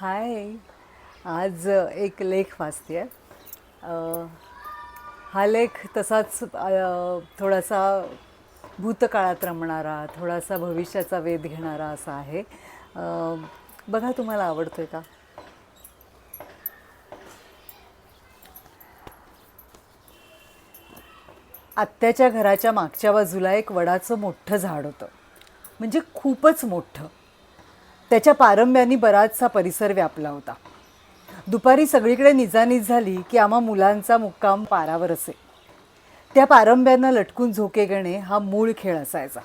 हाय. आज एक लेख वाचते हा लेख तसाच थोडासा भूतकाळात रमणारा थोडासा भविष्याचा वेध घेणारा असा आहे. बघा तुम्हाला आवडतोय का? आत्याच्या घराच्या मागच्या बाजूला एक वडाचं मोठं झाड होतं. म्हणजे खूपच मोठं. त्याच्या पारंब्यानी बराचसा परिसर व्यापला होता. दुपारी सगळीकडे निजानीज झाली की आम्हा मुलांचा मुक्काम पारावर असे. त्या पारंब्यांना लटकून झोके घेणे हा मूळ खेळ असायचा.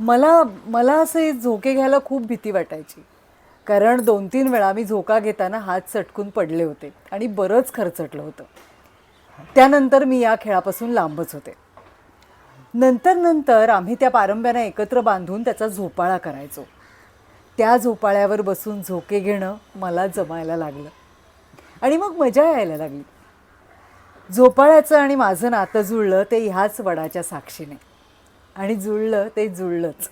मला मला असे झोके घ्यायला खूप भीती वाटायची. कारण दोन तीन वेळा मी झोका घेताना हात चटकून पडले होते आणि बरंच खरचटलं होतं. त्यानंतर मी या खेळापासून लांबच होते. नंतर नंतर आम्ही त्या पारंब्यांना एकत्र बांधून त्याचा झोपाळा करायचो. त्या झोपाळ्यावर बसून झोके घेणं मला जमायला लागलं. आणि मग मजा यायला लागली. झोपाळ्याचं आणि माझं नातं जुळलं ते ह्याच वडाच्या साक्षीने. आणि जुळलं ते जुळलंच.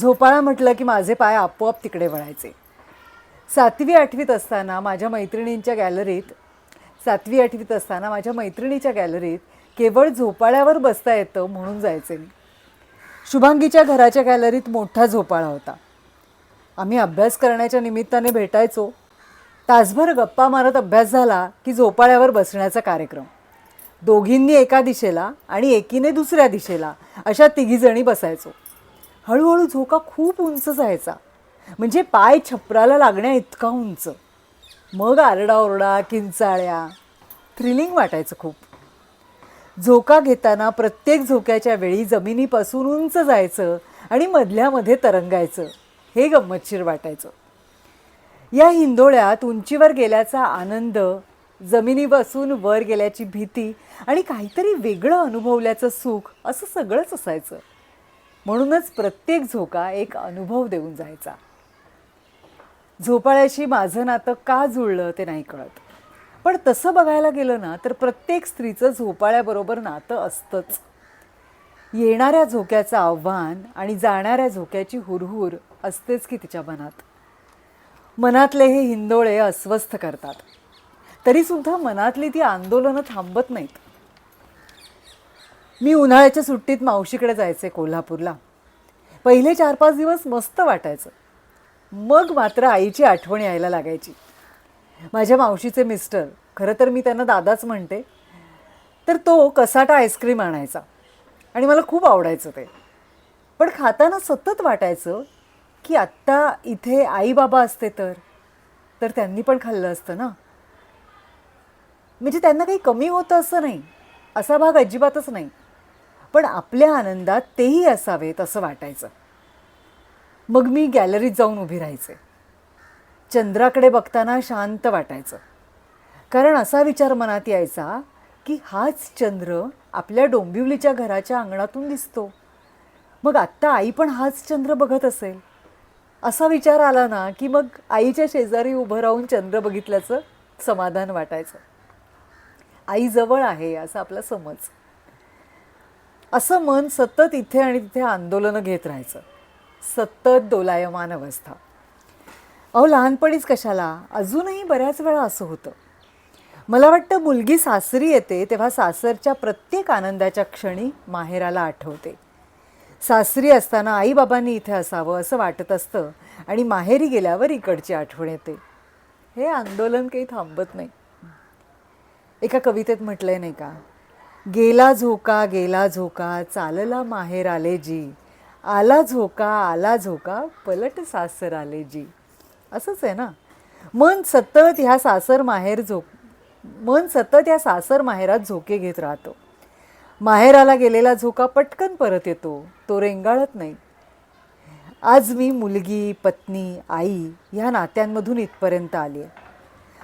झोपाळा म्हटलं की माझे पाय आपोआप तिकडे वळायचे. सातवी आठवीत असताना माझ्या मैत्रिणींच्या गॅलरीत सातवी आठवीत असताना माझ्या मैत्रिणीच्या गॅलरीत केवळ झोपाळ्यावर बसता येतं म्हणून जायचे मी. शुभांगीच्या घराच्या गॅलरीत मोठा झोपाळा होता. आम्ही अभ्यास करण्याच्या निमित्ताने भेटायचो. तासभर गप्पा मारत अभ्यास झाला की झोपाळ्यावर बसण्याचा कार्यक्रम. दोघींनी एका दिशेला आणि एकीने दुसऱ्या दिशेला अशा तिघीजणी बसायचो. हळूहळू झोका खूप उंच जायचा. म्हणजे पाय छपराला लागण्या इतका उंच. मग आरडाओरडा किंचाळ्या थ्रिलिंग वाटायचं खूप. झोका घेताना प्रत्येक झोक्याच्या वेळी जमिनीपासून उंच जायचं आणि मधल्यामध्ये तरंगायचं. हे गंमतशीर वाटायचं. या हिंदोळ्यात उंचीवर गेल्याचा आनंद जमिनी बसून वर गेल्याची भीती आणि काहीतरी वेगळं अनुभवल्याचं सुख असं सगळंच असायचं. म्हणूनच प्रत्येक झोका एक अनुभव देऊन जायचा. झोपाळ्याशी माझं नातं का जुळलं ते नाही कळत. पण तसं बघायला गेलं ना तर प्रत्येक स्त्रीचं झोपाळ्याबरोबर नातं असतंच. येणाऱ्या झोक्याचं आव्हान आणि जाणाऱ्या झोक्याची हुरहुर असतेच की तिच्या मनात. मनातले हे हिंदोळे अस्वस्थ करतात. तरीसुद्धा मनातली ती आंदोलनं थांबत नाहीत. मी उन्हाळ्याच्या सुट्टीत मावशीकडे जायचे कोल्हापूरला. पहिले चार पाच दिवस मस्त वाटायचं. मग मात्र आईची आठवण यायला लागायची. माझ्या मावशीचे मिस्टर खरं तर मी त्यांना दादाच म्हणते तर तो कसाटा आईस्क्रीम आणायचा आणि मला खूप आवडायचं ते. पण खाताना सतत वाटायचं की आत्ता इथे आई बाबा असते तर तर त्यांनी पण खाल्लं असतं ना? म्हणजे त्यांना काही कमी होतं असं नाही. असा भाग अजिबातच नाही. पण आपल्या आनंदात तेही असावेत असं वाटायचं. मग मी गॅलरीत जाऊन उभी राहायचे. चंद्राकडे बघताना शांत वाटायचं. कारण असा विचार मनात यायचा की हाच चंद्र आपल्या डोंबिवलीच्या घराच्या अंगणातून दिसतो. मग आत्ता आई पण हाच चंद्र बघत असेल. असा विचार आला ना की मग आईच्या शेजारी उभं राहून चंद्र बघितल्याचं समाधान वाटायचं. आई जवळ आहे असा आपला समज. असं मन सतत इथे आणि तिथे आंदोलनं घेत राहायचं. सतत दोलायमान अवस्था. अहो लहानपणीच कशाला? अजूनही बऱ्याच वेळा असं होतं. मला वाटतं मुलगी सासरी येते तेव्हा सासरच्या प्रत्येक आनंदाच्या क्षणी माहेराला आठवते. सासरी असताना आईबाबांनी इथे असावं असं वाटत असतं आणि माहेरी गेल्यावर इकडची आठवण येते. हे आंदोलन काही थांबत नाही. एका कवितेत म्हटलंय नाही का? गेला झोका गेला झोका चालला माहेर आले जी. आला झोका आला झोका पलट सासर आले जी. असंच आहे ना? मन सतत ह्या सासर माहेर झोक मन सतत या सासर माहेरात झोके घेत राहतो. माहेराला गेलेला झोका पटकन परत येतो. तो रेंगाळत नाही. आज मी मुलगी पत्नी आई ह्या नात्यांमधून इथपर्यंत आली आहे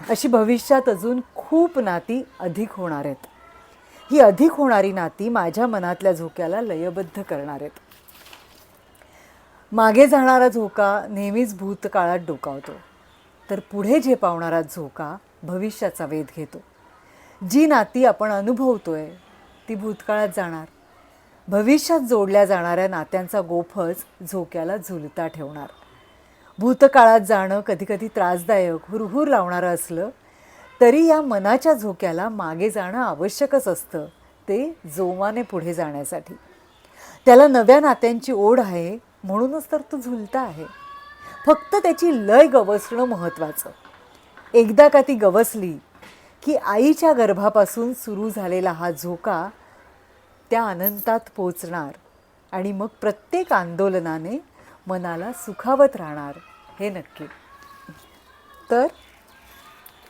अशी भविष्यात अजून खूप नाती अधिक होणार आहेत. ही अधिक होणारी नाती माझ्या मनातल्या झोक्याला लयबद्ध करणार आहेत. मागे जाणारा झोका नेहमीच भूतकाळात डोकावतो. तर पुढे झेपावणारा झोका भविष्याचा वेध घेतो. जी नाती आपण अनुभवतोय ती भूतकाळात जाणार. भविष्यात जोडल्या जाणाऱ्या नात्यांचा गोफच झोक्याला झुलता ठेवणार. भूतकाळात जाणं कधीकधी त्रासदायक हुरहुर लावणारं असलं तरी या मनाच्या झोक्याला मागे जाणं आवश्यकच असतं ते जोमाने पुढे जाण्यासाठी. त्याला नव्या नात्यांची ओढ आहे म्हणूनच तर तो झुलता आहे. फक्त त्याची लय गवसणं महत्त्वाचं. एकदा का ती गवसली की आईच्या गर्भापासून सुरू झालेला हा झोका त्या अनंतात पोचणार आणि मग प्रत्येक आंदोलनाने मनाला सुखावत राहणार हे नक्की. तर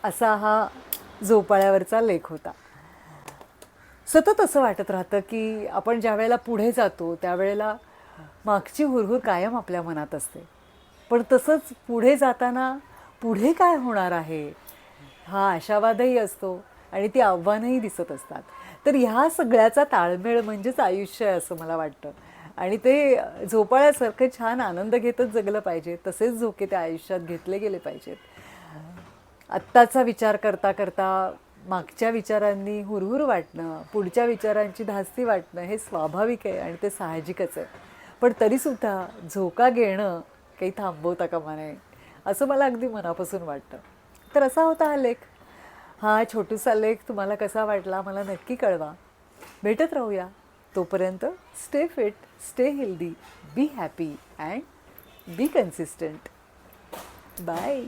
असा हा झोपाळ्यावरचा लेख होता. सतत असं वाटत राहतं की आपण ज्या वेळेला पुढे जातो त्यावेळेला मागची हुरहुर कायम आपल्या मनात असते. पण तसंच पुढे जाताना पुढे काय होणार आहे हा आशावादही असतो आणि ती आव्हानंही दिसत असतात. तर ह्या सगळ्याचा ताळमेळ म्हणजेच आयुष्य आहे असं मला वाटतं. आणि ते झोपाळ्यासारखं छान आनंद घेतच जगलं पाहिजे. तसेच झोके त्या आयुष्यात घेतले गेले पाहिजेत. आत्ताचा विचार करता करता मागच्या विचारांनी हुरहुर वाटणं पुढच्या विचारांची धास्ती वाटणं हे स्वाभाविक आहे आणि ते साहजिकच आहे. पण तरीसुद्धा झोका घेणं काही थांबवता कामा नये असं मला अगदी मनापासून वाटतं. तर असा होता हा लेख. हा छोटूसा लेख तुम्हाला कसा वाटला मला नक्की कळवा. भेटत राहूया. तोपर्यंत stay fit stay healthy be happy and be consistent bye